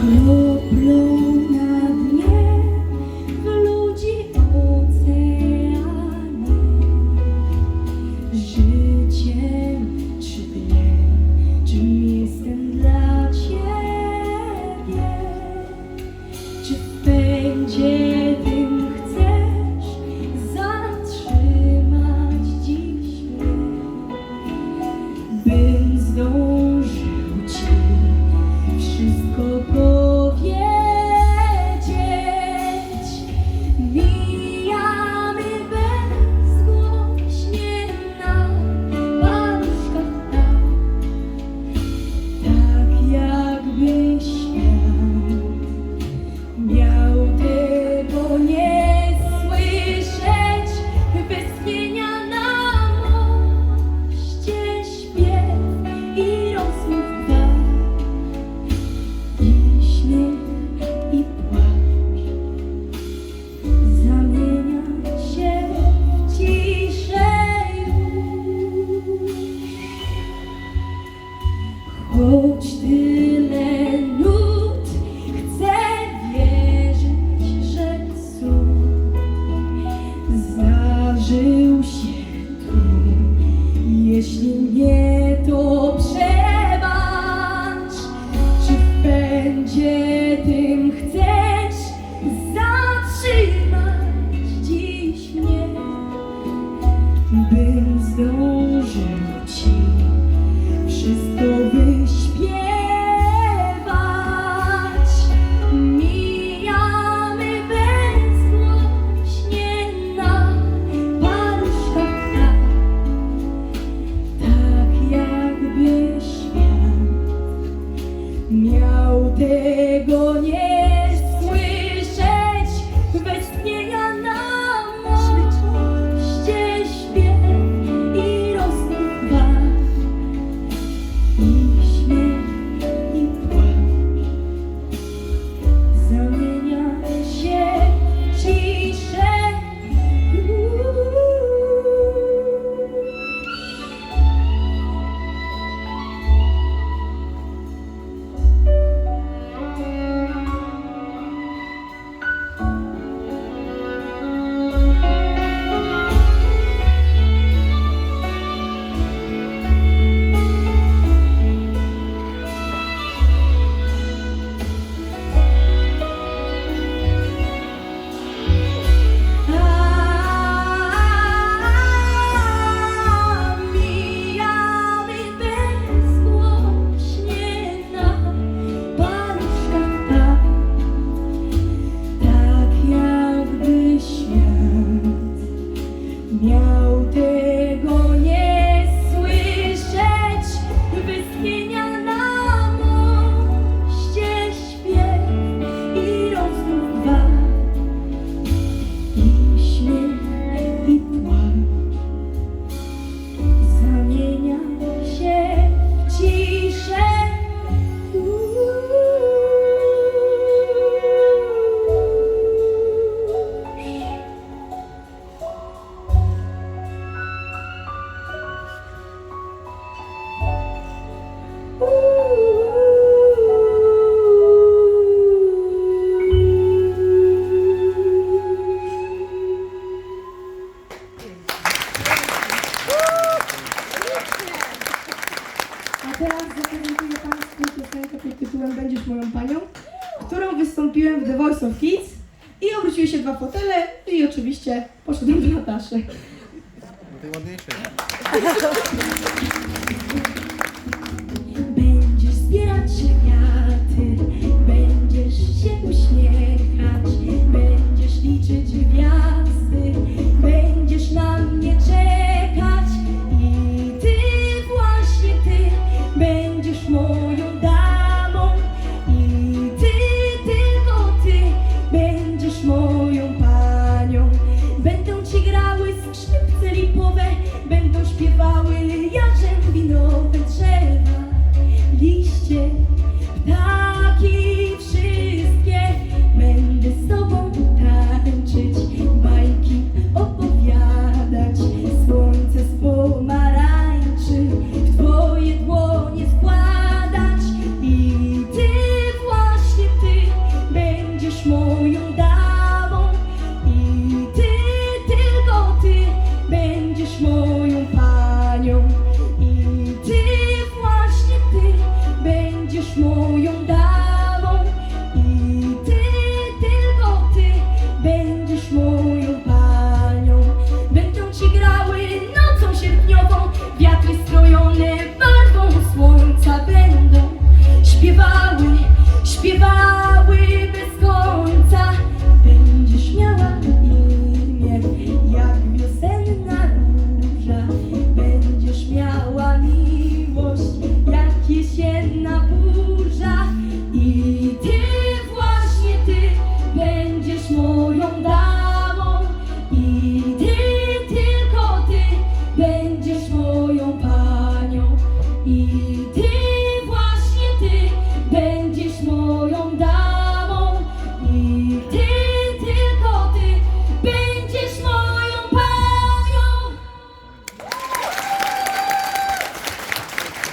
Blue, blue. Choć tyle nut chcę wierzyć, że cud zdarzył się tu. Jeśli nie, to przebacz, czy w pędzie tym chcesz zatrzymać dziś mnie, bym zdołał. miał tego nie tytułem Będziesz moją panią, którą wystąpiłem w The Voice of Kids i obróciły się dwa fotele i oczywiście poszedłem do Nataszy. No najładniejsze. moją damą i ty, tylko ty będziesz moją panią i ty, właśnie ty będziesz moją damą.